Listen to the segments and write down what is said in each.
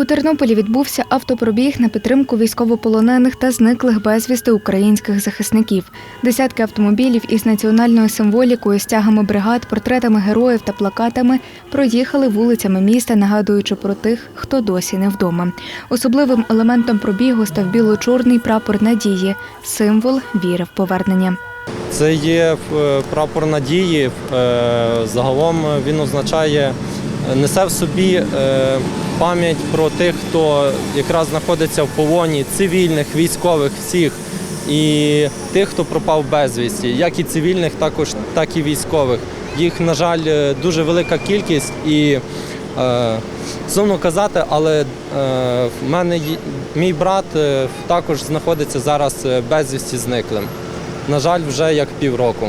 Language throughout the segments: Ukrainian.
У Тернополі відбувся автопробіг на підтримку військовополонених та зниклих безвісти українських захисників. Десятки автомобілів із національною символікою, стягами бригад, портретами героїв та плакатами проїхали вулицями міста, нагадуючи про тих, хто досі не вдома. Особливим елементом пробігу став біло-чорний прапор надії, символ віри в повернення. Це є е, прапор надії. Е, Загалом він означає, несе в собі е, пам'ять про тих, хто якраз знаходиться в полоні, цивільних, військових, всіх. І тих, хто пропав безвісті, як і цивільних, також так і військових. Їх, на жаль, е, дуже велика кількість і е, сумно казати, але е, в мене мій брат е, також знаходиться зараз безвісті зниклим. На жаль, вже як півроку.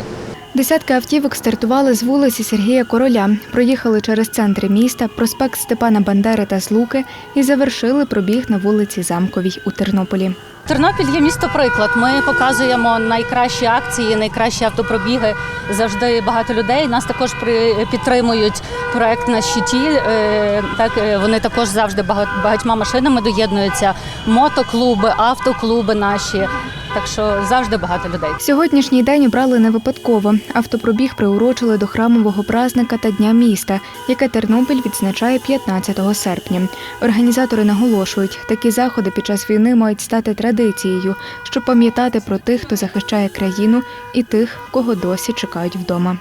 Десятки автівок стартували з вулиці Сергія Короля, проїхали через центри міста, проспект Степана Бандери та Злуки і завершили пробіг на вулиці Замковій у Тернополі. Тернопіль є місто приклад. Ми показуємо найкращі акції, найкращі автопробіги. Завжди багато людей. Нас також при- підтримують проект на щиті. Е, Так е, вони також завжди бага- багатьма машинами доєднуються. Мотоклуби, автоклуби наші. Так що завжди багато людей. Сьогоднішній день обрали не випадково. Автопробіг приурочили до храмового празника та Дня міста, яке Тернопіль відзначає 15 серпня. Організатори наголошують, такі заходи під час війни мають стати традицією, щоб пам'ятати про тих, хто захищає країну, і тих, кого досі чекають вдома.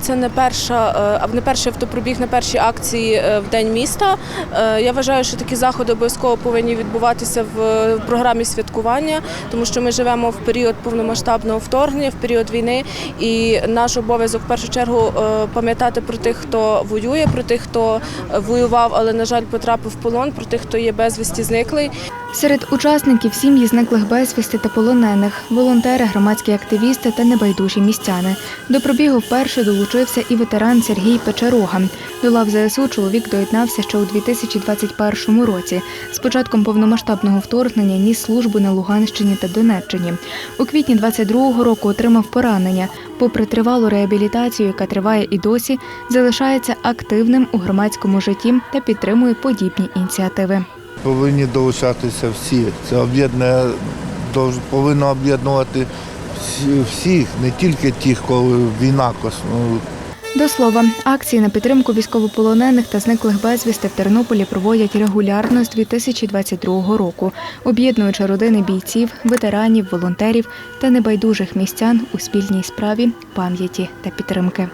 Це не перша е, не перший автопробіг, не перші акції е, в день міста. Е, Я вважаю, що такі заходи обов'язково повинні відбуватися в програмі святкування, тому що ми живемо в період повномасштабного вторгнення, в період війни, і наш обов'язок в першу чергу пам'ятати про тих, хто воює, про тих, хто воював, але на жаль потрапив в полон, про тих, хто є безвісті зниклий. Серед учасників сім'ї зниклих безвісти та полонених, волонтери, громадські активісти та небайдужі містяни. До пробігу вперше долучився і ветеран Сергій Печерога. До лав ЗСУ чоловік доєднався ще у 2021 році. З початком повномасштабного вторгнення ніс службу на Луганщині та Донеччині. У квітні 22-го року отримав поранення. Попри тривалу реабілітацію, яка триває і досі, залишається активним у громадському житті та підтримує подібні ініціативи. Повинні долучатися всі. Це об'єднує, дов- повинно об'єднувати всіх, не тільки тих, коли війна коснула. До слова, акції на підтримку військовополонених та зниклих безвісти в Тернополі проводять регулярно з 2022 року, об'єднуючи родини бійців, ветеранів, волонтерів та небайдужих містян у спільній справі, пам'яті та підтримки.